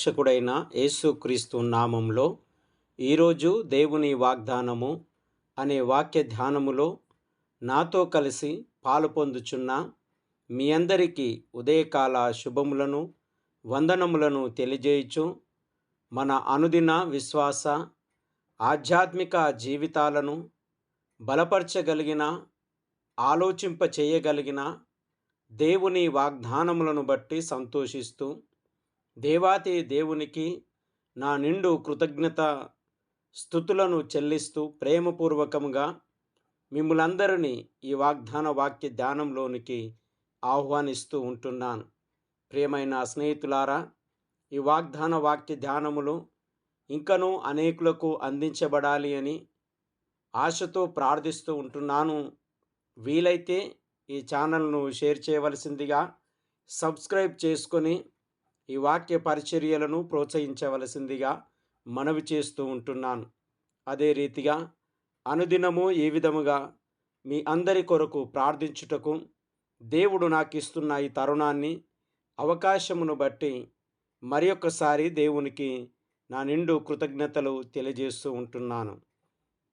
రక్షకుడైన యేసుక్రీస్తు నామంలో ఈరోజు దేవుని వాగ్దానము అనే వాక్య ధ్యానములో నాతో కలిసి పాలు పొందుచున్న మీ అందరికీ ఉదయకాల శుభములను వందనములను తెలియజేయచు మన అనుదిన విశ్వాస ఆధ్యాత్మిక జీవితాలను బలపరచగలిగిన ఆలోచింప చేయగలిగిన దేవుని వాగ్దానములను బట్టి సంతోషిస్తూ దేవాతి దేవునికి నా నిండు కృతజ్ఞత స్థుతులను చెల్లిస్తూ ప్రేమపూర్వకంగా మిమ్మలందరినీ ఈ వాగ్దాన వాక్య ధ్యానంలోనికి ఆహ్వానిస్తూ ఉంటున్నాను. ప్రియమైన స్నేహితులారా ఈ వాగ్దాన వాక్య ధ్యానములు ఇంకనూ అనేకులకు అందించబడాలి అని ఆశతో ప్రార్థిస్తూ ఉంటున్నాను. వీలైతే ఈ ఛానల్ను షేర్ చేయవలసిందిగా సబ్స్క్రైబ్ చేసుకొని ఈ వాక్య పరిచర్యలను ప్రోత్సహించవలసిందిగా మనవి చేస్తూ ఉంటున్నాను. అదే రీతిగా అనుదినము ఏ విధముగా మీ అందరి కొరకు ప్రార్థించుటకు దేవుడు నాకు ఇస్తున్న ఈ తరుణాన్ని అవకాశమును బట్టి మరి ఒక్కసారి దేవునికి నా నిండు కృతజ్ఞతలు తెలియజేస్తూ ఉంటున్నాను.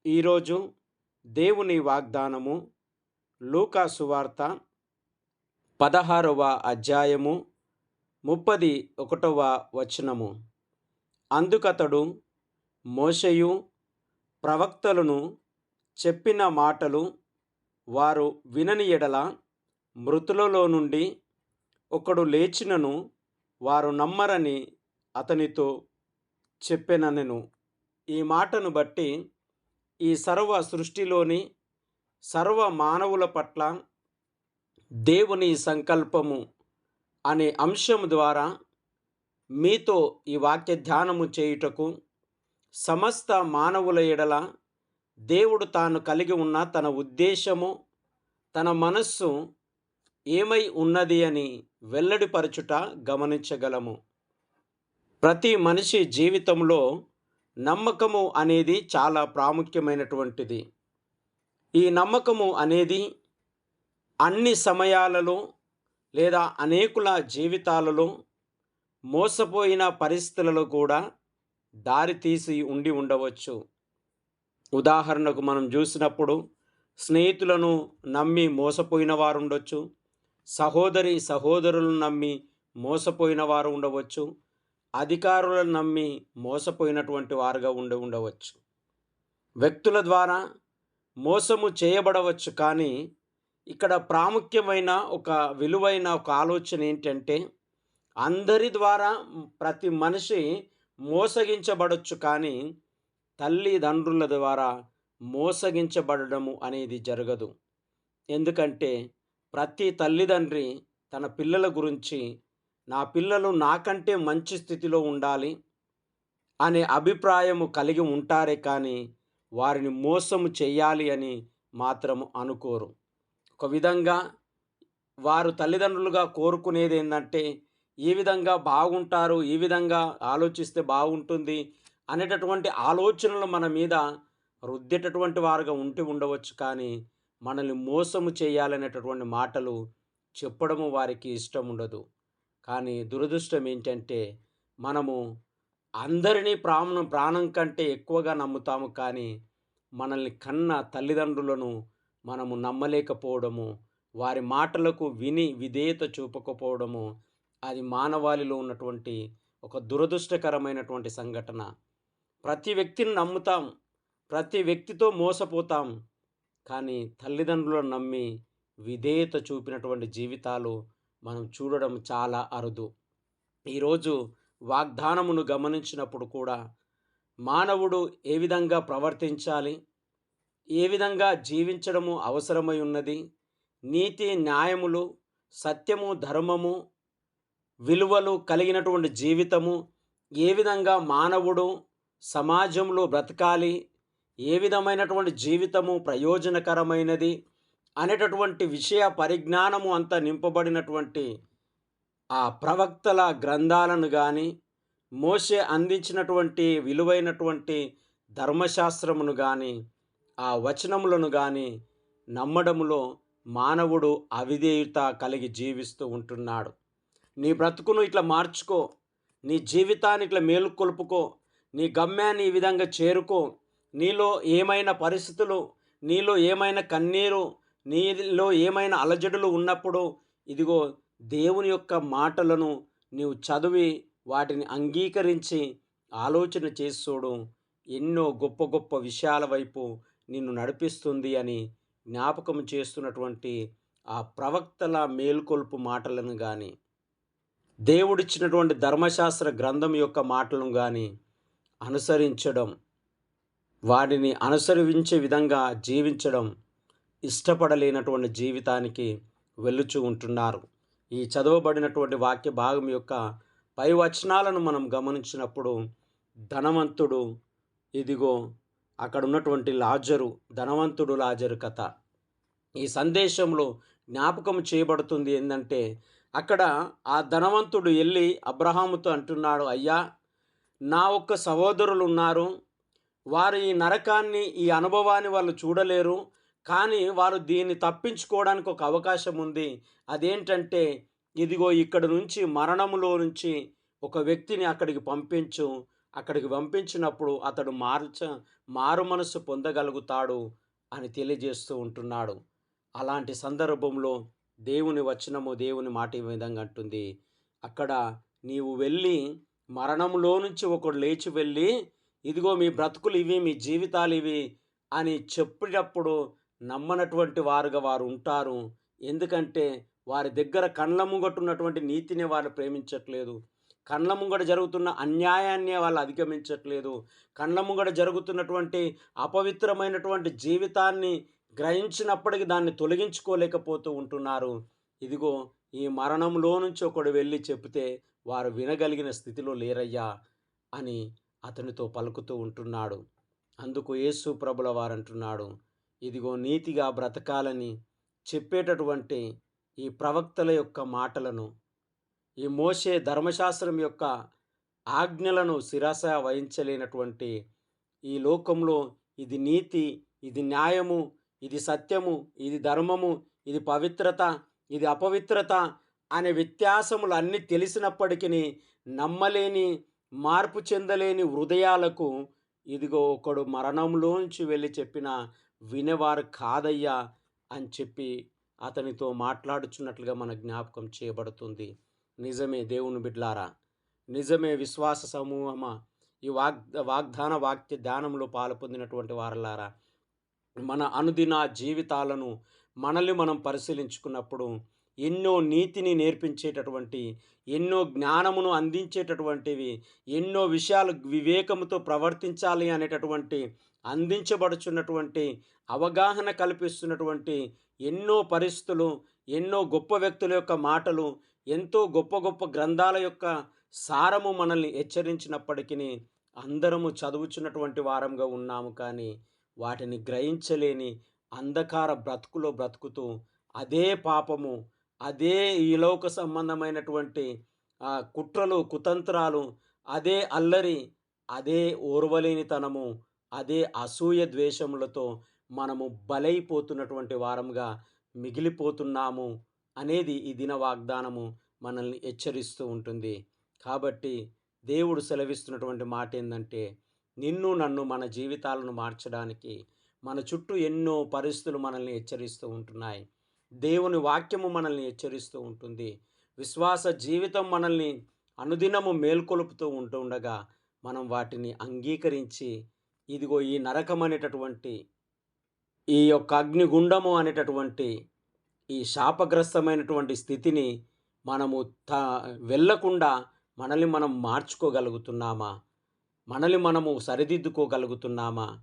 ఈరోజు దేవుని వాగ్దానము లూకా సువార్త పదహారవ అధ్యాయము ముప్పది ఒకటవ వచనము. అందుకతడు మోషయు ప్రవక్తలను చెప్పిన మాటలు వారు వినని ఎడల మృతులలో నుండి ఒకడు లేచినను వారు నమ్మరని అతనితో చెప్పెననెను. ఈ మాటను బట్టి ఈ సర్వ సృష్టిలోని సర్వ మానవుల పట్ల దేవుని సంకల్పము అనే అంశం ద్వారా మీతో ఈ వాక్య ధ్యానము చేయుటకు సమస్త మానవుల ఎడల దేవుడు తాను కలిగి ఉన్న తన ఉద్దేశము తన మనస్సు ఏమై ఉన్నది అని వెల్లడిపరచుట గమనించగలము. ప్రతి మనిషి జీవితంలో నమ్మకము అనేది చాలా ప్రాముఖ్యమైనటువంటిది. ఈ నమ్మకము అనేది అన్ని సమయాలలో లేదా అనేకుల జీవితాలలో మోసపోయిన పరిస్థితులలో కూడా దారి తీసి ఉండి ఉండవచ్చు. ఉదాహరణకు మనం చూసినప్పుడు స్నేహితులను నమ్మి మోసపోయిన వారు ఉండొచ్చు. సహోదరి సహోదరులను నమ్మి మోసపోయిన వారు ఉండవచ్చు. అధికారులను నమ్మి మోసపోయినటువంటి వారుగా ఉండి ఉండవచ్చు. వ్యక్తుల ద్వారా మోసము చేయబడవచ్చు కానీ ఇక్కడ ప్రాముఖ్యమైన ఒక విలువైన ఒక ఆలోచన ఏంటంటే అందరి ద్వారా ప్రతి మనిషి మోసగించబడవచ్చు కానీ తల్లిదండ్రుల ద్వారా మోసగించబడము అనేది జరగదు. ఎందుకంటే ప్రతి తల్లిదండ్రి తన పిల్లల గురించి నా పిల్లలు నాకంటే మంచి స్థితిలో ఉండాలి అనే అభిప్రాయము కలిగి ఉంటారే కానీ వారిని మోసము చేయాలి అని మాత్రము అనుకోరు. ఒక విధంగా వారు తల్లిదండ్రులుగా కోరుకునేది ఏంటంటే ఈ విధంగా బాగుంటారు ఈ విధంగా ఆలోచిస్తే బాగుంటుంది అనేటటువంటి ఆలోచనలు మన మీద రుద్దేటటువంటి వారుగా ఉంటూ ఉండవచ్చు. కానీ మనల్ని మోసము చేయాలనేటటువంటి మాటలు చెప్పడము వారికి ఇష్టం ఉండదు. కానీ దురదృష్టం ఏంటంటే మనము అందరినీ ప్రాణం ప్రాణం కంటే ఎక్కువగా నమ్ముతాము. కానీ మనల్ని కన్న తల్లిదండ్రులను మనము నమ్మలేకపోవడము వారి మాటలకు విని విధేయత చూపకపోవడము అది మానవాళిలో ఉన్నటువంటి ఒక దురదృష్టకరమైనటువంటి సంఘటన. ప్రతి వ్యక్తిని నమ్ముతాం ప్రతి వ్యక్తితో మోసపోతాం కానీ తల్లిదండ్రులను నమ్మి విధేయత చూపినటువంటి జీవితాలు మనం చూడడం చాలా అరుదు. ఈరోజు వాగ్దానమును గమనించినప్పుడు కూడా మానవుడు ఏ విధంగా ప్రవర్తించాలి? ఏ విధంగా జీవించడము అవసరమై ఉన్నది? నీతి న్యాయములు సత్యము ధర్మము విలువలు కలిగినటువంటి జీవితము ఏ విధంగా మానవుడు సమాజంలో బ్రతకాలి ఏ విధమైనటువంటి జీవితము ప్రయోజనకరమైనది అనేటటువంటి విషయ పరిజ్ఞానము అంతా నింపబడినటువంటి ఆ ప్రవక్తల గ్రంథాలను కానీ మోసే అందించినటువంటి విలువైనటువంటి ధర్మశాస్త్రమును కానీ ఆ వచనములను కానీ నమ్మడములో మానవుడు అవిధేయత కలిగి జీవిస్తూ ఉంటున్నాడు. నీ బ్రతుకును ఇట్లా మార్చుకో నీ జీవితాన్ని ఇట్లా మేలుకొల్పుకో నీ గమ్యాన్ని ఈ విధంగా చేరుకో. నీలో ఏమైనా పరిస్థితులు నీలో ఏమైనా కన్నీరు నీలో ఏమైనా అలజడులు ఉన్నప్పుడు ఇదిగో దేవుని యొక్క మాటలను నీవు చదివి వాటిని అంగీకరించి ఆలోచన చేసుకోవడం ఎన్నో గొప్ప గొప్ప విషయాల వైపు నిన్ను నడిపిస్తుంది అని జ్ఞాపకం చేస్తున్నటువంటి ఆ ప్రవక్తల మేల్కొల్పు మాటలను కానీ దేవుడిచ్చినటువంటి ధర్మశాస్త్ర గ్రంథం యొక్క మాటలను కానీ అనుసరించడం వాటిని అనుసరించే విధంగా జీవించడం ఇష్టపడలేనటువంటి జీవితానికి వెళ్ళుచూ ఉంటున్నారు. ఈ చదవబడినటువంటి వాక్య భాగం యొక్క పై వచనాలను మనం గమనించినప్పుడు ధనవంతుడు ఇదిగో అక్కడ ఉన్నటువంటి లాజరు ధనవంతుడు లాజరు కథ. ఈ సందేశంలో జ్ఞాపకం చేయబడుతుంది ఏంటంటే అక్కడ ఆ ధనవంతుడు వెళ్ళి అబ్రహాముతో అంటున్నాడు అయ్యా నా ఒక్క సహోదరులు ఉన్నారు వారు ఈ నరకాన్ని ఈ అనుభవాన్ని వాళ్ళు చూడలేరు. కానీ వారు దీన్ని తప్పించుకోవడానికి ఒక అవకాశం ఉంది. అదేంటంటే ఇదిగో ఇక్కడ నుంచి మరణములో నుంచి ఒక వ్యక్తిని అక్కడికి పంపించు. అక్కడికి పంపించినప్పుడు అతడు మార్చ మారు మనసు పొందగలుగుతాడు అని తెలియజేస్తూ ఉంటున్నాడు. అలాంటి సందర్భంలో దేవుని వచనము దేవుని మాట ఈ విధంగా అంటుంది. అక్కడ నీవు వెళ్ళి మరణంలో నుంచి ఒకడు లేచి వెళ్ళి ఇదిగో మీ బ్రతుకులు ఇవి మీ జీవితాలు ఇవి అని చెప్పినప్పుడు నమ్మనటువంటి వారుగా వారు ఉంటారు. ఎందుకంటే వారి దగ్గర కండ్ల ముంగట్టున్నటువంటి నీతిని వారు ప్రేమించట్లేదు. కండ్ల ముంగడ జరుగుతున్న అన్యాయాన్ని వాళ్ళు అధిగమించట్లేదు. కండ్ల ముంగడ జరుగుతున్నటువంటి అపవిత్రమైనటువంటి జీవితాన్ని గ్రహించినప్పటికీ దాన్ని తొలగించుకోలేకపోతూ ఉంటున్నారు. ఇదిగో ఈ మరణంలో నుంచి ఒకడు వెళ్ళి చెప్తే వారు వినగలిగిన స్థితిలో లేరయ్యా అని అతనితో పలుకుతూ ఉంటున్నాడు. అందుకు యేసు ప్రభుల వారంటున్నాడు ఇదిగో నీతిగా బ్రతకాలని చెప్పేటటువంటి ఈ ప్రవక్తల యొక్క మాటలను ఈ మోసే ధర్మశాస్త్రం యొక్క ఆజ్ఞలను శిరస వహించలేనటువంటి ఈ లోకంలో ఇది నీతి ఇది న్యాయము ఇది సత్యము ఇది ధర్మము ఇది పవిత్రత ఇది అపవిత్రత అనే వ్యత్యాసములు అన్నీ తెలిసినప్పటికీ నమ్మలేని మార్పు చెందలేని హృదయాలకు ఇదిగో ఒకడు మరణంలోంచి వెళ్ళి చెప్పిన వినేవారు కాదయ్యా అని చెప్పి అతనితో మాట్లాడుచున్నట్లుగా మన జ్ఞాపకం చేయబడుతుంది. నిజమే దేవుని బిడ్లారా నిజమే విశ్వాస సమూహమా ఈ వాగ్ వాగ్దాన వాక్య ధ్యానంలో పాలు పొందినటువంటి వారలారా మన అనుదిన జీవితాలను మనల్ని మనం పరిశీలించుకున్నప్పుడు ఎన్నో నీతిని నేర్పించేటటువంటి ఎన్నో జ్ఞానమును అందించేటటువంటివి ఎన్నో విషయాలు వివేకముతో ప్రవర్తించాలి అనేటటువంటి అందించబడుచున్నటువంటి అవగాహన కల్పిస్తున్నటువంటి ఎన్నో పరిస్థితులు ఎన్నో గొప్ప వ్యక్తుల యొక్క మాటలు ఎంతో గొప్ప గొప్ప గ్రంథాల యొక్క సారము మనల్ని హెచ్చరించినప్పటికీ అందరము చదువుచున్నటువంటి వారంగా ఉన్నాము కానీ వాటిని గ్రహించలేని అంధకార బ్రతుకులో బ్రతుకుతూ అదే పాపము అదే ఈలోక సంబంధమైనటువంటి కుట్రలు కుతంత్రాలు అదే అల్లరి అదే ఓర్వలేనితనము అదే అసూయ ద్వేషములతో మనము బలైపోతున్నటువంటి వారంగా మిగిలిపోతున్నాము అనేది ఈ దిన వాగ్దానము మనల్ని హెచ్చరిస్తూ ఉంటుంది. కాబట్టి దేవుడు సెలవిస్తున్నటువంటి మాట ఏంటంటే నిన్ను నన్ను మన జీవితాలను మార్చడానికి మన చుట్టూ ఎన్నో పరిస్థితులు మనల్ని హెచ్చరిస్తూ ఉంటున్నాయి. దేవుని వాక్యము మనల్ని హెచ్చరిస్తూ ఉంటుంది. విశ్వాస జీవితం మనల్ని అనుదినము మేల్కొలుపుతూ ఉంటుండగా మనం వాటిని అంగీకరించి ఇదిగో ఈ నరకం అనేటటువంటి ఈ యొక్క అగ్నిగుండము అనేటటువంటి ఈ శాపగ్రస్తమైనటువంటి స్థితిని మనము త వెళ్ళకుండా మనల్ని మనం మార్చుకోగలుగుతున్నామా? మనల్ని మనము సరిదిద్దుకోగలుగుతున్నామా?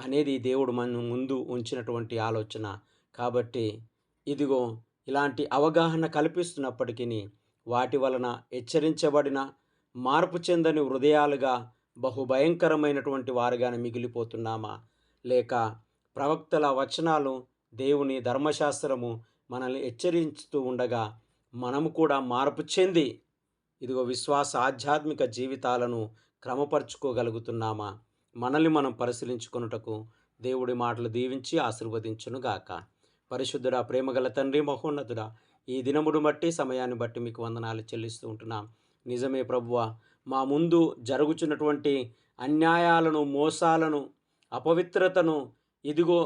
అనేది దేవుడు మన ముందు ఉంచినటువంటి ఆలోచన. కాబట్టి ఇదిగో ఇలాంటి అవగాహన కల్పిస్తున్నప్పటికీ వాటి వలన హెచ్చరించబడిన మార్పు చెందని హృదయాలుగా బహుభయంకరమైనటువంటి వారుగానే మిగిలిపోతున్నామా? లేక ప్రవక్తల వచనాలు దేవుని ధర్మశాస్త్రము మనల్ని హెచ్చరిస్తూ ఉండగా మనము కూడా మార్పు చెంది ఇదిగో విశ్వాస ఆధ్యాత్మిక జీవితాలను క్రమపరుచుకోగలుగుతున్నామా? మనల్ని మనం పరిశీలించుకొనుటకు దేవుడి మాటలు దీవించి ఆశీర్వదించునుగాక పరిశుద్ధుడా ప్రేమగల తండ్రి మహోన్నతుడా ఈ దినమును బట్టి సమయాన్ని బట్టి మీకు వందనాలు చెల్లిస్తూ ఉంటున్నాం. నిజమే ప్రభువ మా ముందు జరుగుచున్నటువంటి అన్యాయాలను మోసాలను అపవిత్రతను ఇదిగో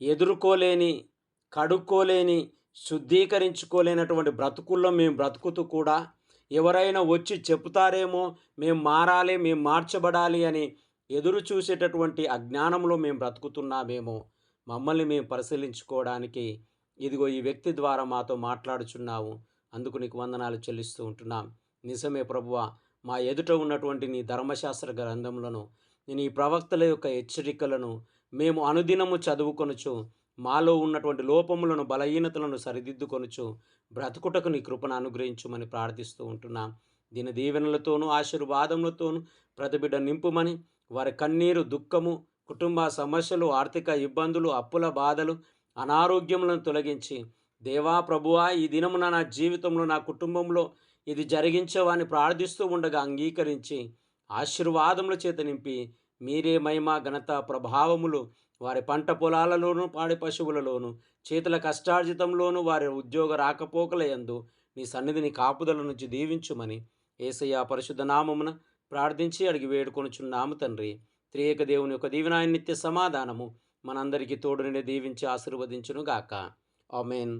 ఎదుర్కోలేని కడుక్కోలేని శుద్ధీకరించుకోలేనటువంటి బ్రతుకుల్లో మేము బ్రతుకుతూ కూడా ఎవరైనా వచ్చి చెప్తారేమో మేము మారాలి మేము మార్చబడాలి అని ఎదురు చూసేటటువంటి అజ్ఞానంలో మేము బ్రతుకుతున్నామేమో మమ్మల్ని మేము పరిశీలించుకోవడానికి ఇదిగో ఈ వ్యక్తి ద్వారా మాతో మాట్లాడుచున్నావు. అందుకు నీకు వందనాలు చెల్లిస్తూ ఉంటున్నాం. నిజమే ప్రభువ మా ఎదుట ఉన్నటువంటి నీ ధర్మశాస్త్ర గ్రంథములను నేను ఈ ప్రవక్తల యొక్క హెచ్చరికలను మేము అనుదినము చదువుకొనుచు మాలో ఉన్నటువంటి లోపములను బలహీనతలను సరిదిద్దుకొనుచు బ్రతుకుటకు నీ కృపను అనుగ్రహించుమని ప్రార్థిస్తూ ఉంటున్నాం. దీని దీవెనలతోనూ ఆశీర్వాదములతోనూ ప్రతిబిడ్డ నింపుమని వారి కన్నీరు దుఃఖము కుటుంబ సమస్యలు ఆర్థిక ఇబ్బందులు అప్పుల బాధలు అనారోగ్యములను తొలగించి దేవా ప్రభువా ఈ దినమున నా జీవితంలో నా కుటుంబంలో ఇది జరిగించవని ప్రార్థిస్తూ ఉండగా అంగీకరించి ఆశీర్వాదముల చేత నింపి మీరే మహిమ ఘనత ప్రభావములు వారి పంట పొలాలలోనూ పాడి పశువులలోను చేతుల కష్టార్జితంలోనూ వారి ఉద్యోగ రాకపోకల యందు నీ సన్నిధిని కాపుదల నుంచి దీవించుమని ఏసయ్య పరిశుద్ధ నామమున ప్రార్థించి అడిగి వేడుకొనుచున్నాము తండ్రి. త్రియేక దేవుని యొక్క దీవెనాయ నిత్య సమాధానము మనందరికీ తోడుని దీవించి ఆశీర్వదించును గాక ఆమెన్.